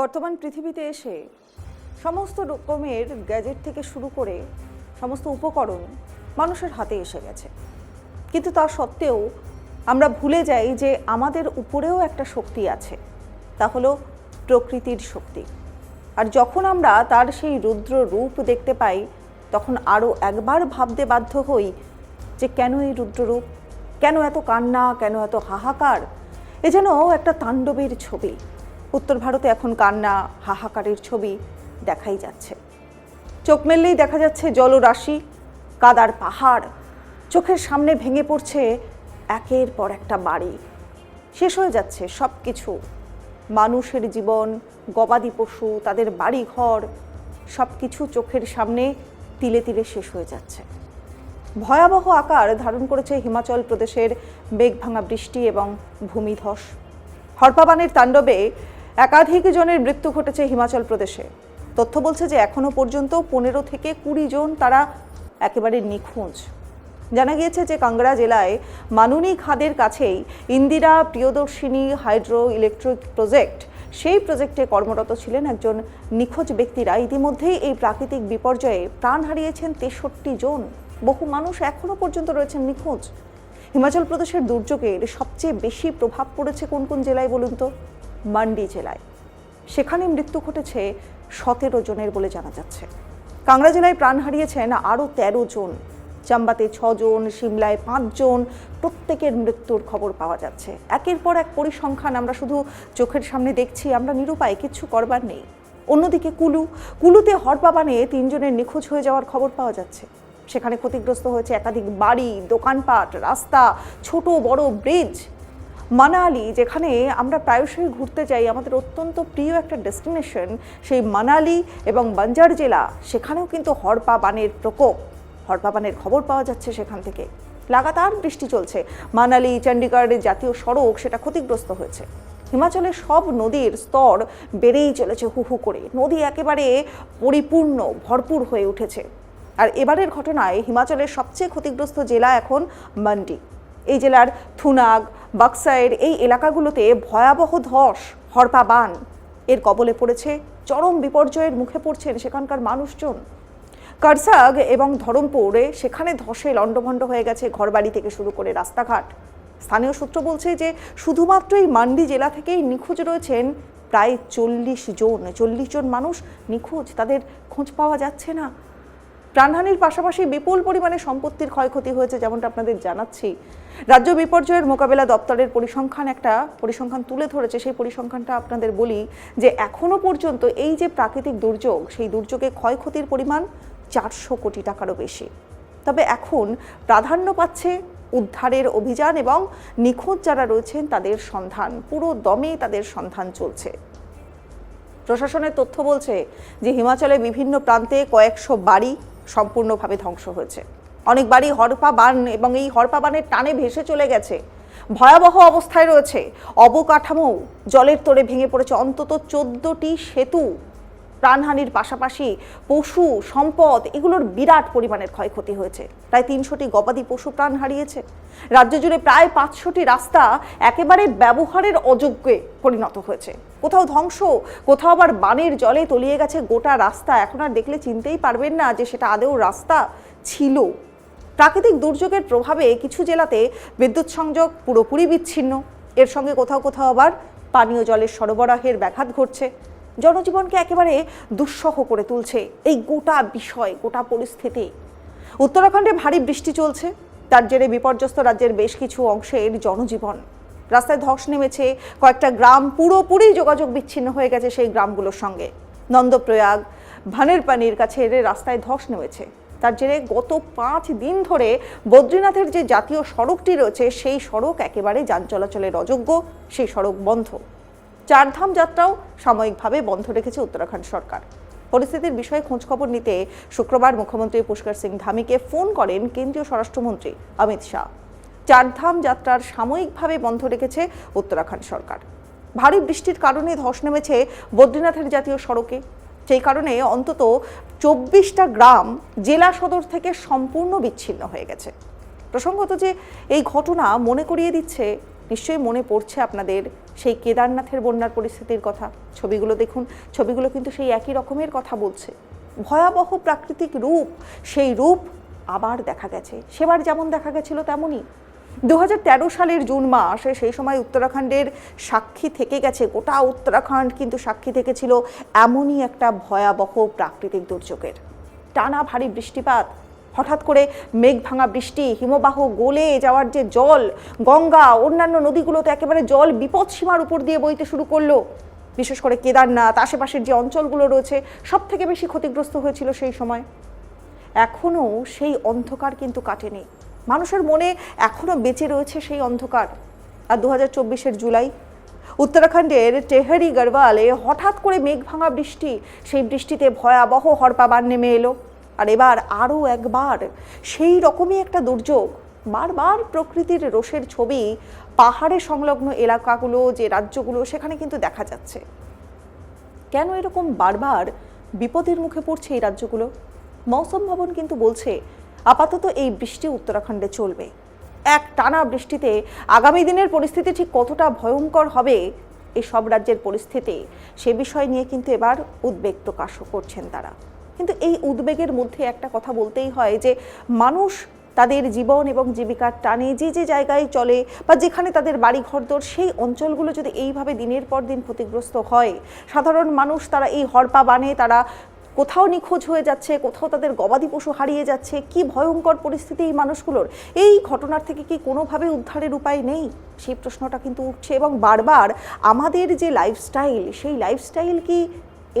বর্তমান পৃথিবীতে এসে সমস্ত রকমের গ্যাজেট থেকে শুরু করে সমস্ত উপকরণ মানুষের হাতে এসে গেছে। কিন্তু তা সত্ত্বেও আমরা ভুলে যাই যে আমাদের উপরেও একটা শক্তি আছে, তা হলো প্রকৃতির শক্তি। আর যখন আমরা তার সেই রুদ্র রূপ দেখতে পাই, তখন আরও একবার ভাবতে বাধ্য হই যে কেন এই রুদ্ররূপ কেন এত কান্না? কেন এত হাহাকার? এ যেন একটা তাণ্ডবের ছবি। উত্তর ভারতে এখন কান্না, হাহাকারের ছবি দেখাই যাচ্ছে। চোখ মেললেই দেখা যাচ্ছে জলরাশি, কাদার পাহাড়। চোখের সামনে ভেঙে পড়ছে একের পর একটা বাড়ি। শেষ হয়ে যাচ্ছে সব কিছু মানুষের জীবন, গবাদি পশু, তাদের বাড়ি ঘর সব কিছু চোখের সামনে তিলে তিলে শেষ হয়ে যাচ্ছে। ভয়াবহ আকার ধারণ করেছে হিমাচল প্রদেশের মেঘভাঙা বৃষ্টি এবং ভূমিধস। হরপাবানের তাণ্ডবে একাধিক জনের মৃত্যু ঘটেছে হিমাচল প্রদেশে। তথ্য বলছে যে এখনও পর্যন্ত পনেরো থেকে কুড়ি জন তারা একেবারে নিখোঁজ। জানা গিয়েছে যে কাংড়া জেলায় মানুনি খাদের কাছেই Indira Priyadarshini hydro electric project, সেই প্রজেক্টে কর্মরত ছিলেন একজন নিখোঁজ ব্যক্তিরা। ইতিমধ্যেই এই প্রাকৃতিক বিপর্যয়ে প্রাণ হারিয়েছেন তেষট্টি জন। বহু মানুষ এখনও পর্যন্ত রয়েছেন নিখোঁজ। হিমাচল প্রদেশের দুর্যোগের সবচেয়ে বেশি প্রভাব পড়েছে কোন কোন জেলায় বলুন তো? মান্ডি জেলায়। সেখানে মৃত্যু ঘটেছে সতেরো জনের বলে জানা যাচ্ছে। কাংড়া জেলায় প্রাণ হারিয়েছেন আরও তেরো জন। চাম্বাতে ছজন সিমলায় পাঁচজন প্রত্যেকের মৃত্যুর খবর পাওয়া যাচ্ছে। একের পর এক পরিসংখ্যান আমরা শুধু চোখের সামনে দেখছি, আমরা নিরুপায় কিচ্ছু করবার নেই। অন্যদিকে কুলু, কুলুতে হরপাবানে তিনজনের নিখোঁজ হয়ে যাওয়ার খবর পাওয়া যাচ্ছে। সেখানে ক্ষতিগ্রস্ত হয়েছে একাধিক বাড়ি, দোকানপাট, রাস্তা, ছোট বড় ব্রিজ। মানালি, যেখানে আমরা প্রায়শই ঘুরতে যাই, আমাদের অত্যন্ত প্রিয় একটা ডেস্টিনেশন সেই মানালি এবং বাঞ্জার জেলা। সেখানেও কিন্তু হরপা বানের প্রকোপ। হরপা বানের খবর পাওয়া যাচ্ছে সেখান থেকে। লাগাতার বৃষ্টি চলছে। মানালি চণ্ডীগড়ের জাতীয় সড়ক সেটা ক্ষতিগ্রস্ত হয়েছে। হিমাচলের সব নদীর স্তর বেড়েই চলেছে হু হু করে। নদী একেবারে পরিপূর্ণ, ভরপুর হয়ে উঠেছে। আর এবারের ঘটনায় হিমাচলের সবচেয়ে ক্ষতিগ্রস্ত জেলা এখন মান্ডি। এই জেলার থুনাগ বাক্সাইর এই এলাকাগুলোতে ভয়াবহ ধস, হরপা বান। এর কবলে পড়েছে চরম বিপর্যয়ের মুখে পড়ছেন সেখানকার মানুষজন। কারসাগ এবং ধরমপুরে সেখানে ধসে লণ্ডভণ্ড হয়ে গেছে ঘরবাড়ি থেকে শুরু করে রাস্তাঘাট। স্থানীয় সূত্র বলছে যে শুধুমাত্র এই মান্ডি জেলা থেকেই নিখোঁজ রয়েছেন প্রায় চল্লিশ জন। চল্লিশ জন মানুষ নিখোঁজ, তাদের খোঁজ পাওয়া যাচ্ছে না। প্রাণহানির পাশাপাশি বিপুল পরিমাণে সম্পত্তির ক্ষয়ক্ষতি হয়েছে যেমনটা আপনাদের জানাচ্ছি। রাজ্য বিপর্যয়ের মোকাবেলা দপ্তরের পরিসংখ্যান একটা পরিসংখ্যান তুলে ধরেছে। সেই পরিসংখ্যানটা আপনাদের বলি যে, এখনও পর্যন্ত এই যে প্রাকৃতিক দুর্যোগ, সেই দুর্যোগে ক্ষয়ক্ষতির পরিমাণ চারশো কোটি টাকারও বেশি। তবে এখন প্রাধান্য পাচ্ছে উদ্ধারের অভিযান এবং নিখোঁজ যারা রয়েছেন তাদের সন্ধান। পুরো দমে তাদের সন্ধান চলছে। প্রশাসনের তথ্য বলছে যে হিমাচলে বিভিন্ন প্রান্তে কয়েকশো বাড়ি সম্পূর্ণভাবে ধ্বংস হয়েছে। অনেকবারই হরপা বান এবং এই হরপা বানের টানে ভেসে চলে গেছে। ভয়াবহ অবস্থায় রয়েছে। অবকাঠামো জলের তোড়ে ভেঙে পড়েছে। অন্তত চোদ্দটি সেতু প্রাণহানির পাশাপাশি পশু সম্পদ, এগুলোর বিরাট পরিমাণের ক্ষয়ক্ষতি হয়েছে। প্রায় তিনশোটি গবাদি পশু প্রাণ হারিয়েছে। রাজ্য জুড়ে প্রায় পাঁচশোটি রাস্তা একেবারে ব্যবহারের অযোগ্যে পরিণত হয়েছে। কোথাও ধ্বংস, কোথাও আবার বানের জলে তলিয়ে গেছে গোটা রাস্তা। এখন আর দেখলে চিনতেই পারবেন না যে সেটা আদেও রাস্তা ছিল। প্রাকৃতিক দুর্যোগের প্রভাবে কিছু জেলাতে বিদ্যুৎ সংযোগ পুরোপুরি বিচ্ছিন্ন। এর সঙ্গে কোথাও কোথাও আবার পানীয় জলের সরবরাহের ব্যাঘাত ঘটছে। জনজীবনকে একেবারে দুঃসহ করে তুলছে এই গোটা বিষয়, গোটা পরিস্থিতি। উত্তরাখণ্ডে ভারী বৃষ্টি চলছে, তার জেরে বিপর্যস্ত রাজ্যের বেশ কিছু অংশের জনজীবন। রাস্তায় ধস নেমেছে কয়েকটা গ্রাম, পুরোপুরি যোগাযোগ বিচ্ছিন্ন হয়ে গেছে সেই গ্রামগুলোর সঙ্গে। নন্দপ্রয়াগ ভানের পানির কাছে এর রাস্তায় ধস নেমেছে। তার জেরে গত পাঁচ দিন ধরে বদ্রীনাথের যে জাতীয় সড়কটি রয়েছে, সেই সড়ক একেবারে যান চলাচলের অযোগ্য, সেই সড়ক বন্ধ। চারধাম যাত্রাও সাময়িকভাবে বন্ধ রেখেছে উত্তরাখণ্ড সরকার। পরিস্থিতির বিষয়ে খোঁজখবর নিতে শুক্রবার মুখ্যমন্ত্রী পুষ্কর সিং ধামিকে ফোন করেন কেন্দ্রীয় স্বরাষ্ট্রমন্ত্রী অমিত শাহ। চারধাম যাত্রার সাময়িকভাবে বন্ধ রেখেছে উত্তরাখণ্ড সরকার। ভারী বৃষ্টির কারণে ধস নেমেছে বদ্রীনাথের জাতীয় সড়কে। সেই কারণে অন্তত চব্বিশটা গ্রাম জেলা সদর থেকে সম্পূর্ণ বিচ্ছিন্ন হয়ে গেছে। প্রসঙ্গত যে এই ঘটনা মনে করিয়ে দিচ্ছে নিশ্চয়ই মনে পড়ছে আপনাদের সেই কেদারনাথের বন্যার পরিস্থিতির কথা। ছবিগুলো দেখুন, ছবিগুলো কিন্তু সেই একই রকমের কথা বলছে। ভয়াবহ প্রাকৃতিক রূপ, সেই রূপ আবার দেখা গেছে। সেবার যেমন দেখা গেছিল তেমনই। দু হাজার তেরো সালের জুন মাসে সেই সময় উত্তরাখণ্ডের সাক্ষী থেকে গেছে, গোটা উত্তরাখণ্ড কিন্তু সাক্ষী থেকেছিল এমনই একটা ভয়াবহ প্রাকৃতিক দুর্যোগের। টানা ভারী বৃষ্টিপাত হঠাৎ করে মেঘ ভাঙা বৃষ্টি, হিমবাহ গলে যাওয়ার যে জল, গঙ্গা, অন্যান্য নদীগুলোতে একেবারে জল বিপদ সীমার উপর দিয়ে বইতে শুরু করল। বিশেষ করে কেদারনাথ, আশেপাশের যে অঞ্চলগুলো রয়েছে সব থেকে বেশি ক্ষতিগ্রস্ত হয়েছিল সেই সময়। এখনও সেই অন্ধকার কিন্তু কাটেনি। মানুষের মনে এখনও বেঁচে রয়েছে সেই অন্ধকার। আর দু হাজার জুলাই, উত্তরাখণ্ডের টেহারি গড়ওয়ালে হঠাৎ করে মেঘ ভাঙা বৃষ্টি, সেই বৃষ্টিতে ভয়াবহ হরপাবান নেমে এলো। আর এবার আরও একবার সেই রকমই একটা দুর্যোগ বারবার প্রকৃতির রোষের ছবি পাহাড়ে সংলগ্ন এলাকাগুলো, যে রাজ্যগুলো, সেখানে কিন্তু দেখা যাচ্ছে। কেন এরকম বারবার বিপদের মুখে পড়ছে এই রাজ্যগুলো? মৌসুম ভবন কিন্তু বলছে আপাতত এই বৃষ্টি উত্তরাখণ্ডে চলবে। এক টানা বৃষ্টিতে আগামী দিনের পরিস্থিতি ঠিক কতটা ভয়ঙ্কর হবে এই সব রাজ্যের পরিস্থিতি, সে বিষয় নিয়ে কিন্তু এবার উদ্বেগ প্রকাশ করছেন তারা। কিন্তু এই উদ্বেগের মধ্যে একটা কথা বলতেই হয় যে মানুষ তাদের জীবন এবং জীবিকার টানে যে যে জায়গায় চলে বা যেখানে তাদের বাড়ি ঘরদোর সেই অঞ্চলগুলো যদি এইভাবে দিনের পর দিন ক্ষতিগ্রস্ত হয়, সাধারণ মানুষ তারা এই হরপা বানে, তারা কোথাও নিখোঁজ হয়ে যাচ্ছে, কোথাও তাদের গবাদি পশু হারিয়ে যাচ্ছে, কি ভয়ঙ্কর পরিস্থিতি এই মানুষগুলোর? এই ঘটনার থেকে কি কোনোভাবে উদ্ধারের উপায় নেই? সেই প্রশ্নটা কিন্তু উঠছে এবং বারবার আমাদের যে লাইফস্টাইল সেই লাইফস্টাইল কি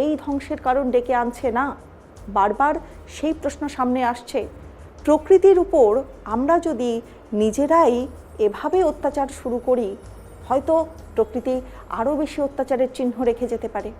এই ধ্বংসের কারণ ডেকে আনছে না? বারবার সেই প্রশ্ন সামনে আসছে। প্রকৃতির উপর আমরা যদি নিজেরাই এভাবে অত্যাচার শুরু করি, হয়তো প্রকৃতি আরও বেশি অত্যাচারের চিহ্ন রেখে যেতে পারে।